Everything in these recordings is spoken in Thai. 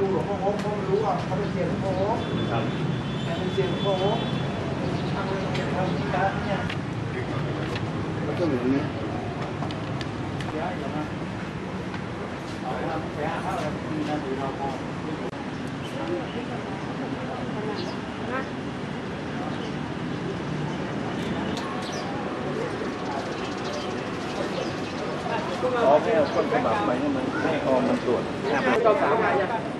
ผมผมรู้ว่าเขาเป็นเสียงโค้งครับแต่เป็นเสียงโค้งทำอะไรทำที่การเนี่ยแล้วก็เหลืองนี้เดี๋ยวเดี๋ยวนะเอาไปไปหาข้าวแล้วมีนาทีเราพอขอให้เอาต้นฉบับไปให้มันให้ออมมันตรวจเราสามมาอย่างมามามายืนร้องร้องที่ร้องนะอ๋อมันที่พี่โทรหาพี่ร้องครับ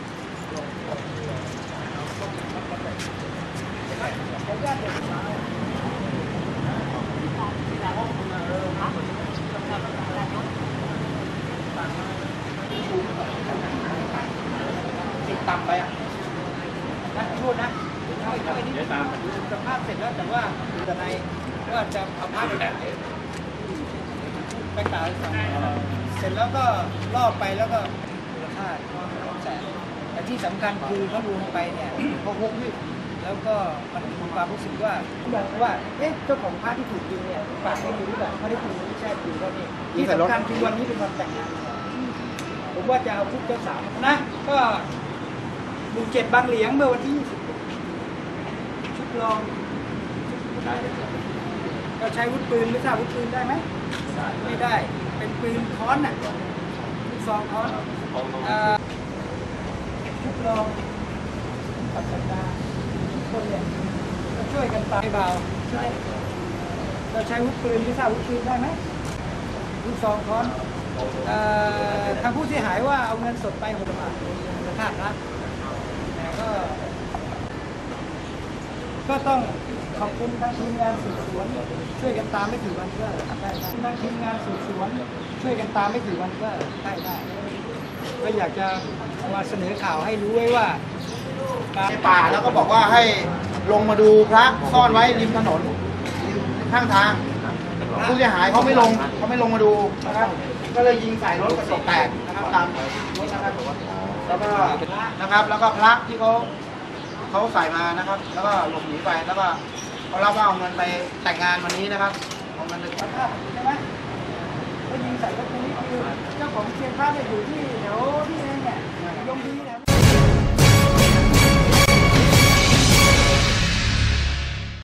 ติดต่ำไปอะนะโทษนะช่วยช่วยนิดเดี๋ยวตามสภาพเสร็จแล้วแต่ว่าแต่ในว่าจะเอาผ้าไปแตะไปตากเสร็จแล้วก็ล่อไปแล้วก็มูลค่า ที่สำคัญคือเขาดูลงไปเนี่ยเขาฮุกนี่แล้วก็มันมีความรู้สึกว่าว่าเอ๊ะเจ้าของผ้าที่ถูกยิงเนี่ยปากไม่ดีหรือเปล่าไม่ได้ถูกไม่ใช่ถูกก็นี่ที่สำคัญคือวันนี้เป็นวันแต่งงานผมว่าจะเอาชุดเจ้าสาวนะก็หมู่เจ็ดบางเหลียงเมื่อวันที่20ชุดลองก็ใช้วุธปืนไม่ทราบวุธปืนได้ไหมไม่ได้เป็นปืนค้อนน่ะลูกซองค้อน เอ่อชุดลองปัจจัยตาทุกคนเนี่ยก็ช่วยกันตายเบาช่เราใช้วุธปืนไม่ทราบวุธปืนได้ไหมลูกซองค้อนทางผู้เสียหายว่าเอาเงินสดไปหกบาทมูลค่านะแต่ก็ ก็ต้องขอบคุณทางทีมงานสืบสวน ช่วยกันตามไม่กี่วันก็ได้ทางทีมงานสืบสวน ช่วยกันตามไม่กี่วันก็ได้ได้ ก็อยากจะมาเสนอข่าวให้รู้ไว้ว่าในป่าแล้วก็บอกว่าให้ลงมาดูพระซ่อนไว้ริมถนนข้างทางผู้เสียหายเขาไม่ลงเขาไม่ลงมาดูนะครับ ก็เลยยิงใส่รถกระจกแตกนะครับตามรถนะครับแล้วก็นะครับ แล้วก็พระที่เขาเขาใส่มานะครับ แล้วก็หลบหนีไปแล้วก็เขารับว่าเอาเงินไปแต่งงานวันนี้นะครับเอาเงินไปใช่ไหม็ยิงใส่ก็คันนี้คือเจ้าของเชียงพระเนี่ยอยู่ที่แถวที่นั่นเนี่ย